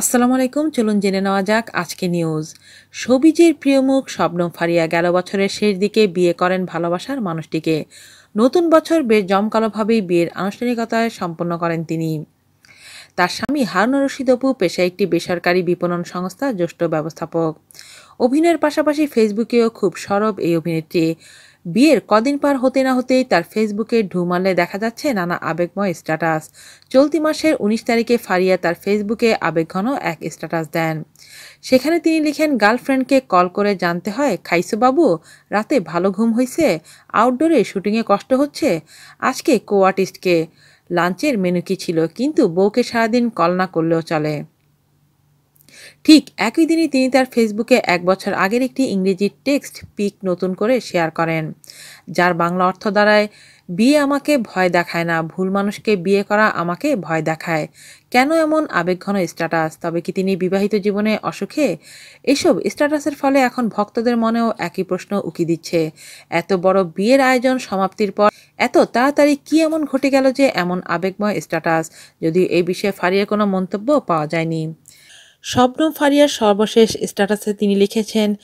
আসসালামু আলাইকুম, চলুন জেনে নেওয়া যাক আজকে নিউজ সবিজের প্রিয় মুখ শবনম ফারিয়া গেল বছরের শেষ দিকে বিয়ে করেন ভালোবাসার মানুষটিকে। নতুন বছর বেশ জমকালোভাবেই বিয়ের আনুষ্ঠানিকতায় সম্পন্ন করেন তিনি। তার স্বামী হারুন রশিদ অপু পেশায় একটি বেসরকারি বিপণন সংস্থা জ্যেষ্ঠ ব্যবস্থাপক। অভিনয়ের পাশাপাশি ফেসবুকেও খুব সরব এই অভিনেত্রী। বিয়ের কদিন পার হতে না হতেই তার ফেসবুকে ঢু ঢুমালে দেখা যাচ্ছে নানা আবেগময় স্ট্যাটাস চলতি মাসের উনিশ তারিখে ফারিয়া তার ফেসবুকে আবেগঘন এক স্ট্যাটাস দেন। সেখানে তিনি লিখেন গার্লফ্রেন্ডকে কল করে জানতে হয়, খাইছো বাবু? রাতে ভালো ঘুম হয়েছে আউটডোরে শুটিংয়ে কষ্ট হচ্ছে? আজকে কো আর্টিস্টকে লাঞ্চের মেনু কি ছিল? কিন্তু বউকে সারাদিন কল না করলেও চলে। ঠিক একই দিনই তিনি তার ফেসবুকে এক বছর আগের একটি ইংরেজি টেক্সট পিক নতুন করে শেয়ার করেন, যার বাংলা অর্থ দ্বারায়, বিয়ে আমাকে ভয় দেখায় না, ভুল মানুষকে বিয়ে করা আমাকে ভয় দেখায়। কেন এমন আবেগঘন স্ট্যাটাস? তবে কি তিনি বিবাহিত জীবনে অসুখে? এসব স্ট্যাটাসের ফলে এখন ভক্তদের মনেও একই প্রশ্ন উকি দিচ্ছে। এত বড় বিয়ের আয়োজন সমাপ্তির পর এত তাড়াতাড়ি কি এমন ঘটে গেল যে এমন আবেগময় স্ট্যাটাস? যদিও এই বিষয়ে ফারিয়ে কোনো মন্তব্য পাওয়া যায়নি। শবনম ফারিয়ার সর্বশেষ স্ট্যাটাসে তিনি লিখেছেন,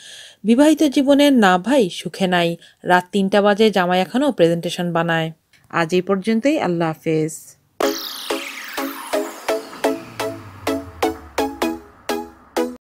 বিবাহিত জীবনের না ভাই সুখে নাই। রাত তিনটা বাজে জামাই এখনও প্রেজেন্টেশন বানায়। আজ এই পর্যন্তই, আল্লাহ হাফেজ।